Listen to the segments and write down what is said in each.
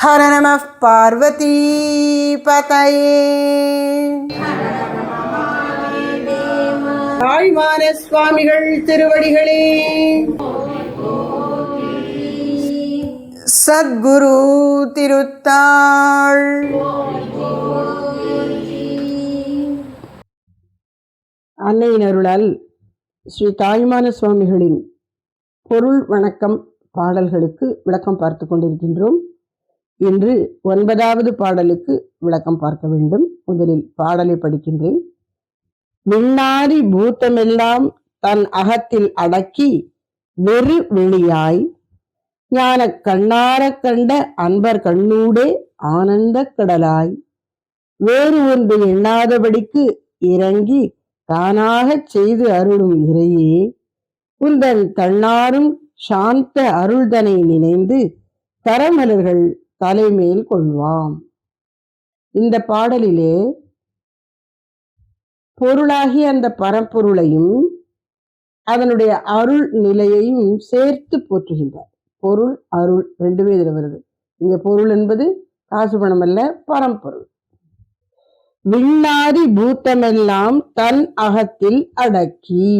ஹர நம பார்வதி பதையே தாழ்மான சுவாமிகள் திருவடிகளே. சத்குரு திருத்தாள். அன்னையின் அருளால் ஸ்ரீ தாய்மான சுவாமிகளின் பொருள் வணக்கம் பாடல்களுக்கு விளக்கம் பார்த்து கொண்டிருக்கின்றோம். இன்று ஒன்பதாவது பாடலுக்கு விளக்கம் பார்க்க வேண்டும். முதலில் பாடலை படிக்கின்றேன். விண்ணாரி பூத்தமெல்லாம் தன் அகத்தில் அடக்கி வெறு வெளியாய். ஞான கண்ணாரக் கண்ட அன்பர் கண்ணூடே ஆனந்தக் கடலாய். வேறு ஒன்று எண்ணாதபடிக்கு இறங்கி தானாகச் செய்து அருளும் இறையே. உந்தன் தன்னாரும் சாந்த அருள்தனை நினைந்து தரமலர்கள் தலைமேல் கொள்வாம். இந்த பாடலிலே பொருளாகிய அந்த பரம்பொருளையும் அதனுடைய அருள் நிலையையும் சேர்த்து போற்றுகின்றார். பொருள் அருள் ரெண்டுமே இதில் வருது. இங்க பொருள் என்பது காசு பணம் அல்ல பரம்பொருள். விண்ணாதி பூத்தமெல்லாம் தன் அகத்தில் அடக்கி.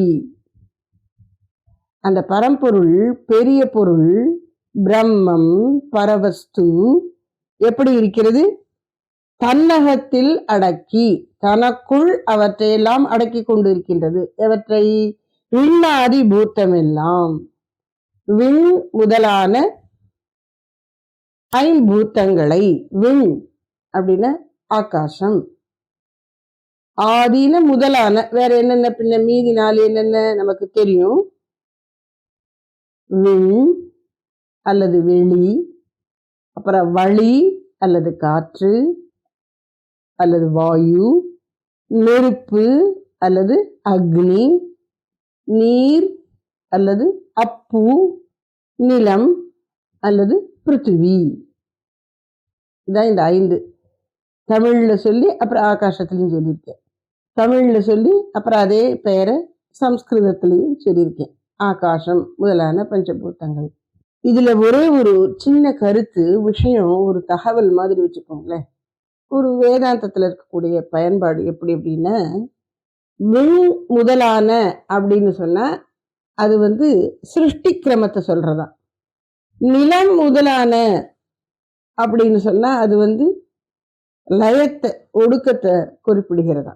அந்த பரம்பொருள் பெரிய பொருள் பிரம்மம் பரவஸ்து. எப்படி இருக்கிறது? தன்னகத்தில் அடக்கி தனக்குள் அவற்றையெல்லாம் அடக்கி கொண்டிருக்கின்றது. எவற்றை? விண்ணாதி பூத்தமெல்லாம். விண் முதலான ஐம்பூத்தங்களை விண் அப்படின்னா ஆகாசம். ஆதின முதலான வேற என்னென்ன பின்ன மீதி நாள் என்னென்ன நமக்கு தெரியும்? விண் அல்லது வெளி அப்புறம் வழி அல்லது காற்று அல்லது வாயு நெருப்பு அல்லது அக்னி நீர் அல்லது அப்பு நிலம் அல்லது பிருத்திவி. இதான் இந்த ஐந்து. தமிழில் சொல்லி அப்புறம் ஆகாசத்துலேயும் சொல்லியிருக்கேன். தமிழில் சொல்லி அப்புறம் அதே பெயரை சம்ஸ்கிருதத்துலேயும் சொல்லியிருக்கேன். ஆகாசம் முதலான பஞ்சபூத்தங்கள் இதுல ஒரே ஒரு சின்ன கருத்து விஷயம் ஒரு தகவல் மாதிரி வச்சுக்கோங்களேன். ஒரு வேதாந்தத்துல இருக்கக்கூடிய பயன்பாடு எப்படி அப்படின்னா விண் முதலான அப்படின்னு சொன்னா அது வந்து சிருஷ்டி கிரமத்தை சொல்றதா. நிலம் முதலான அப்படின்னு சொன்னா அது வந்து லயத்தை ஒடுக்கத்தை குறிப்பிடுகிறதா.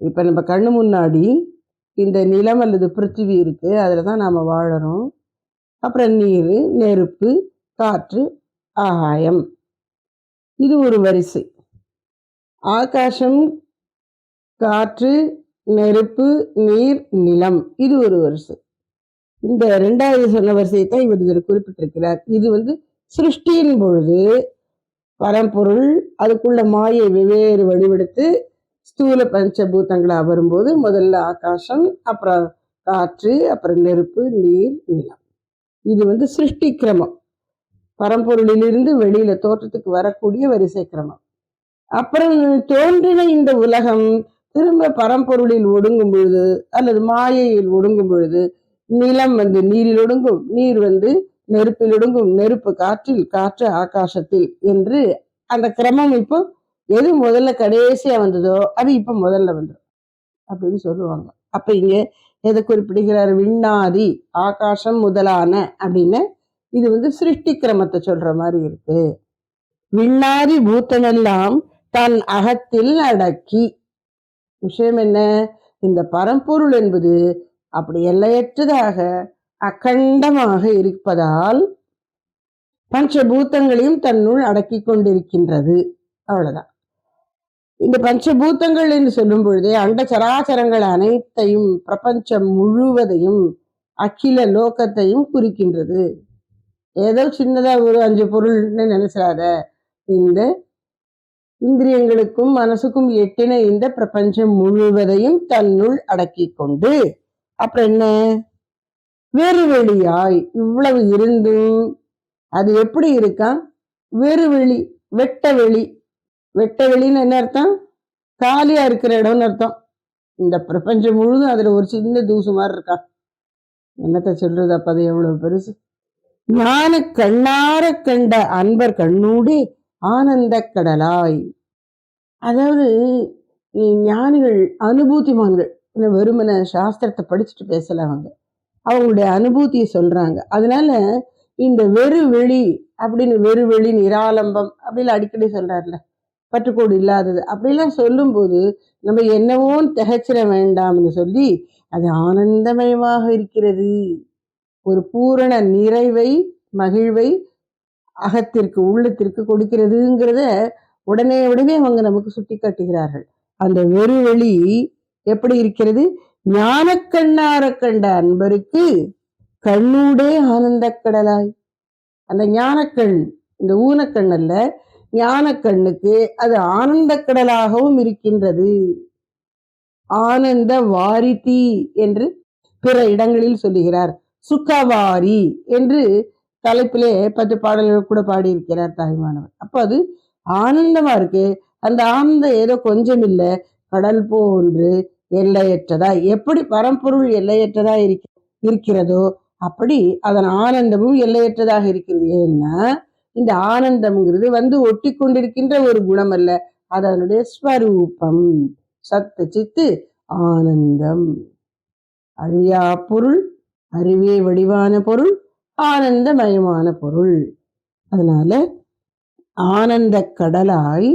இப்ப நம்ம கண்ணு முன்னாடி இந்த நிலம் அல்லது பிருத்திவி இருக்கு அதுல தான் நாம வாழறோம். அப்புறம் நீர் நெருப்பு காற்று ஆகாயம். இது ஒரு வரிசை. ஆகாசம் காற்று நெருப்பு நீர் நிலம். இது ஒரு வரிசை. இந்த ரெண்டாவது சொன்ன வரிசையை தான் இவர் இதில் குறிப்பிட்டிருக்கிறார். இது வந்து சிருஷ்டியின் பொழுது பரம்பொருள் அதுக்குள்ள மாயை வெவ்வேறு வடிவெடுத்து ஸ்தூல பஞ்சபூதங்களாக வரும்போது முதல்ல ஆகாசம் அப்புறம் காற்று அப்புறம் நெருப்பு நீர் நிலம். இது வந்து சிருஷ்டி கிரமம். பரம்பொருளிலிருந்து வெளியில தோற்றத்துக்கு வரக்கூடிய வரிசை கிரமம். அப்புறம் தோன்றின இந்த உலகம் திரும்ப பரம்பொருளில் ஒடுங்கும் பொழுது அல்லது மாயையில் ஒடுங்கும் பொழுது நிலம் வந்து நீரில் ஒடுங்கும் நீர் வந்து நெருப்பில் ஒடுங்கும் நெருப்பு காற்றில் காற்று ஆகாசத்தில் என்று அந்த கிரமம் இப்போ எது முதல்ல கடைசியா வந்ததோ அது இப்ப முதல்ல வந்துடும் அப்படின்னு சொல்லுவாங்க. அப்ப இங்க எதை குறிப்பிடுகிறார்? விண்ணாதி ஆகாசம் முதலான அப்படின்னு இது வந்து சிருஷ்டி கிரமத்தை சொல்ற மாதிரி இருக்கு. விண்ணாதி பூத்தமெல்லாம் தன் அகத்தில் அடக்கி. விஷயம் என்ன? இந்த பரம்பொருள் என்பது அப்படி எல்லையற்றதாக அகண்டமாக இருப்பதால் பஞ்சபூத்தங்களையும் தன்னுள் அடக்கி கொண்டிருக்கின்றது. அவ்வளவுதான். இந்த பஞ்சபூத்தங்கள் என்று சொல்லும் பொழுதே அண்ட சராச்சரங்கள் அனைத்தையும் பிரபஞ்சம் முழுவதையும் அகில லோகத்தையும் குறிக்கின்றது. ஏதோ சின்னதா ஒரு அஞ்சு பொருள்னு நினைச்சிடாத இந்த இந்திரியங்களுக்கும் மனசுக்கும் எட்டின இந்த பிரபஞ்சம் முழுவதையும் தன்னுள் அடக்கி கொண்டு அப்புறம் என்ன? வேறு வெளியாய் இவ்வளவு இருந்தும் அது எப்படி இருக்கா? வேறு வெளி வெட்ட வெளி வெட்ட வெளின்னு என்ன அர்த்தம்? காலியா இருக்கிற இடம்னு அர்த்தம். இந்த பிரபஞ்சம் முழுதும் அதுல ஒரு சின்ன தூசு மாதிரி இருக்கா? என்னத்த சொல்றது? அப்போ அது எவ்வளவு பெருசு? ஞான கண்ணார கண்ட அன்பர் கண்ணூடி ஆனந்த கடலாய். அதாவது ஞானிகள் அனுபூதிமான்கள் இந்த வெறுமன சாஸ்திரத்தை படிச்சுட்டு பேசல அவங்க. அவங்களுடைய அனுபூதியை சொல்றாங்க. அதனால இந்த வெறு வெளி அப்படின்னு வெறு வெளி நிராலம்பம் அப்படின்னு அடிக்கடி சொல்றாருல பற்றுக்கோடு இல்லாதது. அப்படிலாம் சொல்லும்போது நம்ம என்னவோ திகைச்சிட வேண்டாம்னு சொல்லி அது ஆனந்தமயமாக இருக்கிறது. ஒரு பூரண நிறைவை மகிழ்வை அகத்திற்கு உள்ளத்திற்கு கொடுக்கிறதுங்கிறத உடனே உடனே அவங்க நமக்கு சுட்டி காட்டுகிறார்கள். அந்த ஒரு வழி எப்படி இருக்கிறது? ஞானக்கண்ணார கண்ட அன்பருக்கு கண்ணூடே ஆனந்த கடலாய். அந்த ஞானக்கண் இந்த ஊனக்கண் அல்ல ஞானக்கண்ணுக்கு அது ஆனந்த கடலாகவும் இருக்கின்றது. ஆனந்த வாரிதி என்று பிற இடங்களில் சொல்லுகிறார். சுகவாரி என்று தலைப்பிலே பத்து பாடல்கள் கூட பாடியிருக்கிறார் தாய்மானவர். அப்ப அது ஆனந்தமா இருக்கு. அந்த ஆனந்தம் ஏதோ கொஞ்சம் இல்ல. கடல் போன்று எல்லையற்றதா எப்படி பரம்பொருள் எல்லையற்றதா இருக்க இருக்கிறதோ அப்படி அதன் ஆனந்தமும் எல்லையற்றதாக இருக்கிறது. ஏன்னா இந்த ஆனந்தம்ங்கிறது வந்து ஒட்டி கொண்டிருக்கின்ற ஒரு குணம் அல்ல அது அதனுடைய ஸ்வரூபம். சத்து சித்து ஆனந்தம். அழியா பொருள் அறிவே வடிவான பொருள் ஆனந்தமயமான பொருள். அதனால ஆனந்த கடலாய்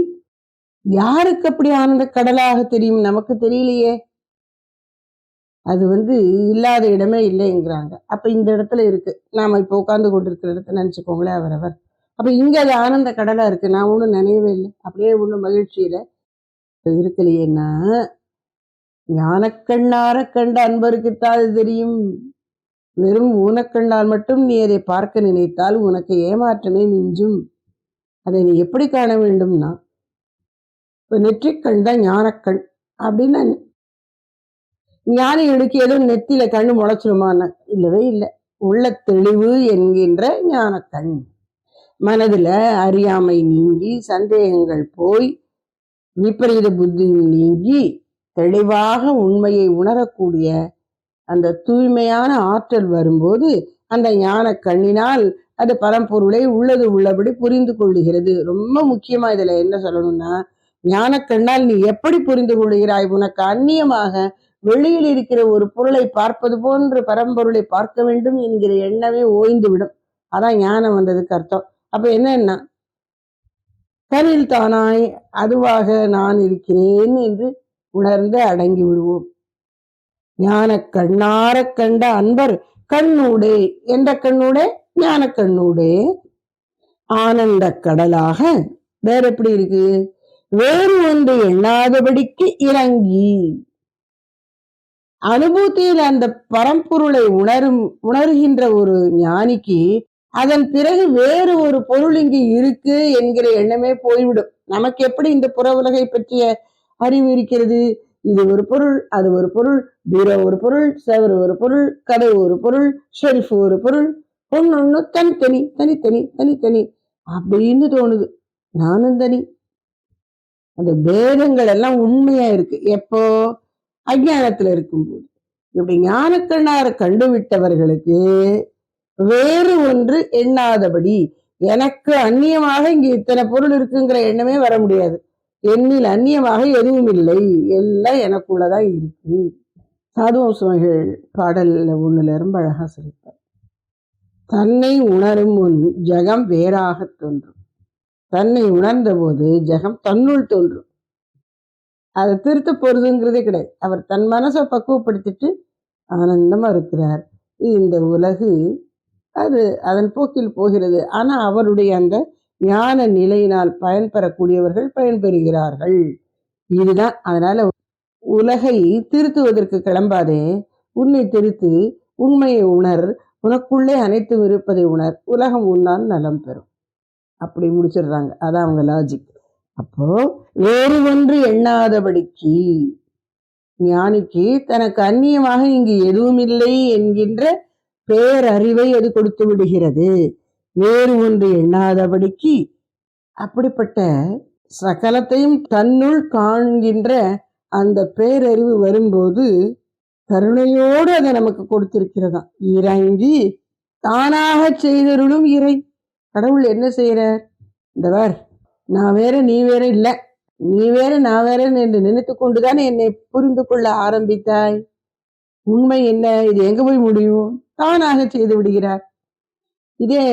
யாருக்கு அப்படி ஆனந்த கடலாக தெரியும்? நமக்கு தெரியலையே. அது வந்து இல்லாத இடமே இல்லைங்கிறாங்க. அப்ப இந்த இடத்துல இருக்கு. நாம இப்ப உட்கார்ந்து கொண்டிருக்கிற இடத்த நினைச்சுக்கோங்களேன் அவரவர். அப்ப இங்கே அது ஆனந்த கடலாக இருக்கு. நான் ஒன்றும் நினைவே இல்லை. அப்படியே ஒண்ணும் மகிழ்ச்சியில் இருக்கலையேன்னா ஞானக்கண்ணார கண்ட அன்பருக்குத்தான் அது தெரியும். வெறும் ஊனக்கண்ணால் மட்டும் நீ அதை பார்க்க நினைத்தால் உனக்கு ஏமாற்றமே மிஞ்சும். அதை நீ எப்படி காண வேண்டும்னா இப்போ நெற்றிக்கண் தான் ஞானக்கண். அப்படின்னா ஞானிகளுக்கு ஏதோ நெத்தியில கண்ணு முளைச்சிருமான இல்லவே இல்லை. உள்ள தெளிவு என்கின்ற ஞானக்கண். மனதுல அறியாமை நீங்கி சந்தேகங்கள் போய் விபரீத புத்தி நீங்கி தெளிவாக உண்மையை உணரக்கூடிய அந்த தூய்மையான ஆற்றல் வரும்போது அந்த ஞான கண்ணினால் அது பரம்பொருளை உள்ளது உள்ளபடி புரிந்து கொள்ளுகிறது. ரொம்ப முக்கியமா இதுல என்ன சொல்லணும்னா ஞான கண்ணால் நீ எப்படி புரிந்து கொள்கிறாய் உனக்கு அந்நியமாக வெளியில் இருக்கிற ஒரு பொருளை பார்ப்பது போன்று பரம்பொருளை பார்க்க வேண்டும் என்கிற எண்ணமே ஓய்ந்து விடும் அதான் ஞானம் வந்ததுக்கு அர்த்தம். அப்ப என்னன்னா தனில் தானாய் அதுவாக நான் இருக்கிறேன் என்று உணர்ந்து அடங்கி விடுவோம். ஞான கண்ணார கண்ட அன்பர் கண்ணூடே என்ற கண்ணூடே ஞான கண்ணூடே. ஆனந்த கடலாக வேற எப்படி இருக்கு? வேறு ஒன்று எண்ணாதபடிக்கு இறங்கி. அனுபூத்தியில் அந்த பரம்பொருளை உணரும் உணர்கின்ற ஒரு ஞானிக்கு அதன் பிறகு வேறு ஒரு பொருள் இங்கு இருக்கு என்கிற எண்ணமே போய்விடும். நமக்கு எப்படி இந்த புற உலகை பற்றிய அறிவு இருக்கிறது? இது ஒரு பொருள் அது ஒரு பொருள் பீரோ ஒரு பொருள் செவரு ஒரு பொருள் கதவு ஒரு பொருள் ஷெல்ஃப் ஒரு பொருள் ஒன்னு தனித்தனி தனித்தனி தனித்தனி அப்படின்னு தோணுது. நானும் தனி. அந்த பேதங்கள் எல்லாம் உண்மையா இருக்கு. எப்போ? அஞ்ஞானத்துல இருக்கும்போது. இப்படி ஞானக்கண்ணார கண்டுவிட்டவர்களுக்கு வேறு ஒன்று எண்ணாதபடி. எனக்கு அந்நியமாக இங்க இத்தனை பொருள் இருக்குங்கிற எண்ணமே வர முடியாது. என்னில் அந்நியமாக எதுவும் இல்லை. எல்லாம் எனக்குள்ளதான் இருக்கு. சாதுவம் சுமைகள் பாடல்ல ஒண்ணுல ரொம்ப அழகா சொல்லிப்பார் தன்னை உணரும் முன் ஜெகம் வேறாக தோன்றும். தன்னை உணர்ந்த போது ஜெகம் தன்னுள் தோன்றும். அதை திருத்த போறதுங்கிறதே கிடையாது. அவர் தன் மனசை பக்குவப்படுத்திட்டு ஆனந்தமா இருக்கிறார். இந்த உலகு அது அதன் போக்கில் போகிறது. ஆனா அவருடைய அந்த ஞான நிலையினால் பயன்பெறக்கூடியவர்கள் பயன்பெறுகிறார்கள். இதுதான் அதனால உலகை திருத்துவதற்கு கிளம்பாதே. உன்னை திருத்து உண்மையை உணர் உனக்குள்ளே அனைத்தும் இருப்பதை உணர் உலகம் உன்னால் நலம் பெறும். அப்படி முடிச்சிடுறாங்க. அதான் அவங்க லாஜிக் அப்போ வேறு ஒன்று எண்ணாதபடிக்கு ஞானிக்கு தனக்கு அந்நியமாக இங்கு எதுவும் இல்லை என்கின்ற பேரறிவை அது கொடுத்து விடுகிறது. வேறு ஒன்று எண்ணாதபடிக்கு அப்படிப்பட்ட சகலத்தையும் தன்னுள் காண்கின்ற அந்த பேரறிவு வரும்போது கருணையோடு அதை நமக்கு கொடுத்திருக்கிறதா இறங்கி தானாக செய்தருளும் இறை. கடவுள் என்ன செய்கிறார் இந்த நான் வேற நீ வேற இல்லை. நீ வேற நான் வேற என்று நினைத்து கொண்டுதானே என்னை புரிந்து கொள்ள ஆரம்பித்தாய். உண்மை என்ன? இது எங்க போய் முடியும்? தானாக செய்து விடுகிறார். இதே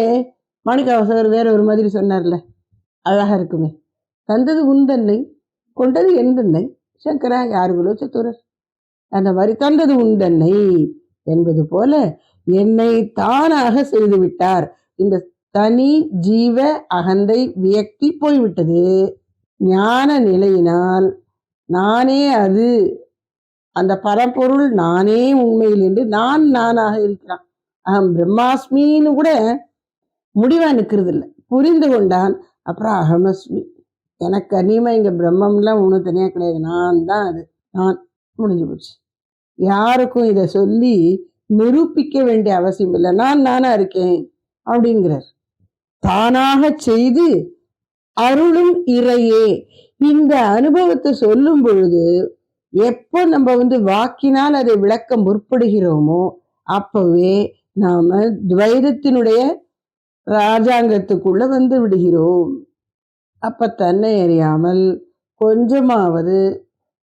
மாணிக்கவாசகர் வேற ஒரு மாதிரி சொன்னார்ல அழகா இருக்குமே. தந்தது உந்தன்னை கொண்டது எந்தன்னை சங்கரா யாருகளோ சத்துரர். அந்த மாதிரி தந்தது உண்டன்னை என்பது போல என்னை தானாக செய்து விட்டார். இந்த தனி ஜீவ அகந்தை வியக்தி போய்விட்டது. ஞான நிலையினால் நானே அது அந்த பரம்பொருள் நானே உண்மையில் என்று நான் நானாக இருக்கிறான். அகம் பிரம்மாஸ்மின்னு கூட முடிவா நிற்கிறது இல்லை புரிந்து கொண்டான். அப்புறம் அகமஸ்மி. எனக்கு அனிமா இங்க பிரம்மம்லாம் ஒன்றும் தனியாக கிடையாது. நான் தான் அது. நான். முடிஞ்சு போச்சு. யாருக்கும் இதை சொல்லி நிரூபிக்க வேண்டிய அவசியம் இல்லை. நான் நானா இருக்கேன் அப்படிங்கிறார். தானாக செய்து அருளும் இறையே. இந்த அனுபவத்தை சொல்லும் பொழுது எப்போ நம்ம வந்து வாக்கினால் அதை விளக்க முற்படுகிறோமோ அப்பவே நாம துவைதத்தினுடைய ராஜாங்கத்துக்குள்ள வந்து விடுகிறோம். அப்ப தன்னை அறியாமல் கொஞ்சமாவது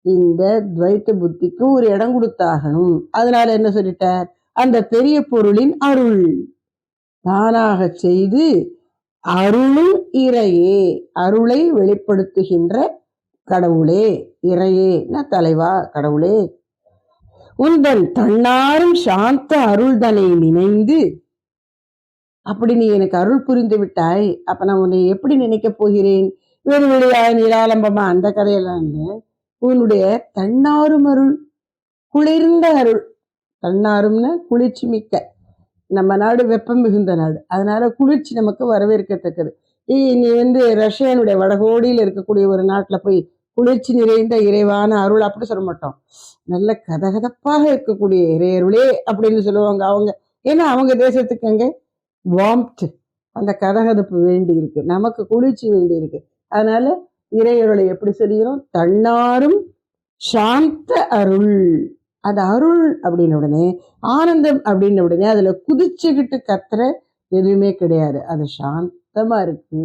இந்த துவைத்த புத்திக்கு ஒரு இடம் கொடுத்தாகணும். அதனால என்ன சொல்லிட்டார்? அந்த பெரிய பொருளின் அருள். தானாக செய்து அருளும் இறையே. அருளை வெளிப்படுத்துகின்ற கடவுளே இறையே நான் தலைவா கடவுளே. உந்தன் தன்னாரும் சாந்த அருள்தனை நினைந்து அப்படி நீ எனக்கு அருள் புரிந்து விட்டாய் அப்ப நான் உன்னை எப்படி நினைக்கப் போகிறேன்? வேறு வெளியாய் நிலாலம்பமா அந்த கதையெல்லாம் உன்னுடைய தன்னாரும் அருள் குளிர்ந்த அருள். தன்னாரும்னா குளிர்ச்சி மிக்க. நம்ம நாடு வெப்பம் மிகுந்த நாடு. அதனால குளிர்ச்சி நமக்கு வரவேற்கத்தக்கது. நீ வந்து ரஷ்யானுடைய வடகோடியில் இருக்கக்கூடிய ஒரு நாட்டில் போய் குளிர்ச்சி நிறைந்த இறைவான அருள் அப்படி சொல்ல மாட்டோம். நல்ல கதகதப்பாக இருக்கக்கூடிய இறையருளே அப்படின்னு சொல்லுவாங்க அவங்க. ஏன்னா அவங்க தேசத்துக்கு அங்கே வாம்த் அந்த கதகதப்பு வேண்டி இருக்கு. நமக்கு குளிர்ச்சி வேண்டி இருக்கு. அதனால இறையருளை எப்படி சொல்கிறோம்? தன்னாரும் சாந்த அருள். அது அருள் அப்படின்ன உடனே ஆனந்தம் அப்படின்ன உடனே அதுல குதிச்சுக்கிட்டு கத்துற எதுவுமே கிடையாது. அது சாந்தமா இருக்கு.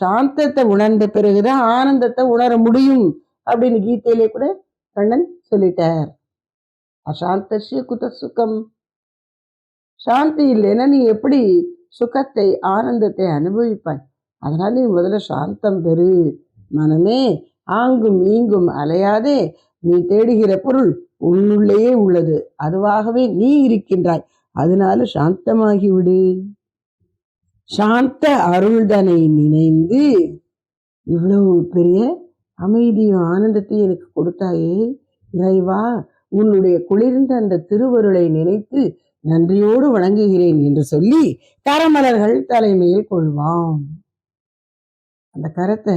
சாந்தத்தை உணர்ந்த பிறகுதான் ஆனந்தத்தை உணர முடியும் அப்படின்னு கீதையிலே கூட கண்ணன் சொல்லிட்டார். அசாந்தசிய குத சுகம். சாந்தி இல்லைன்னா நீ எப்படி சுகத்தை ஆனந்தத்தை அனுபவிப்பாய்? அதனால நீ முதல்ல சாந்தம் பெறு. மனமே ஆங்கும் ஈங்கும் அலையாதே. நீ தேடுகிற பொருள் உன்னுள்ளேயே உள்ளது. அதுவாகவே நீ இருக்கின்றாய். அதனால சாந்தமாகி விடு சாந்த அருள்தனை நினைந்து இவ்வளவு பெரிய அமைதியும் ஆனந்தத்தையும் எனக்கு கொடுத்தாயே இறைவா உன்னுடைய குளிர்ந்த அந்த திருவருளை நினைத்து நன்றியோடு வணங்குகிறேன் என்று சொல்லி கரமலர்கள் தலைமையில் கொள்வாம். அந்த கரத்தை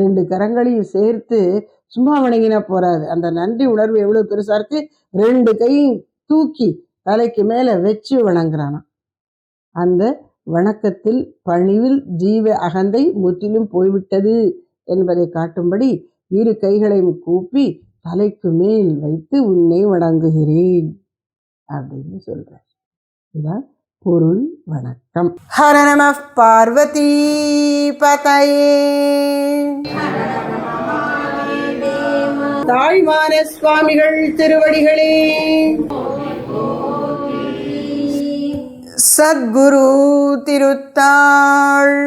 ரெண்டு கரங்களையும் சேர்த்து சும்மா வணங்கினா போறாது. அந்த நன்றி உணர்வு எவ்வளவு பெருசா இருக்கு? ரெண்டு கையும் தூக்கி தலைக்கு மேல வச்சு வணங்குறானா அந்த வணக்கத்தில் பணிவில் ஜீவ அகந்தை முற்றிலும் போய்விட்டது என்பதை காட்டும்படி இரு கைகளையும் கூப்பி தலைக்கு மேல் வைத்து உன்னை வணங்குகிறேன் அப்படின்னு சொல்றார். இதான் பொருள் வணக்கம். ஹர நம பார்வதி பதையே. தாழ்வான சுவாமிகள் திருவடிகளே. சத்குரு திருத்தாள்.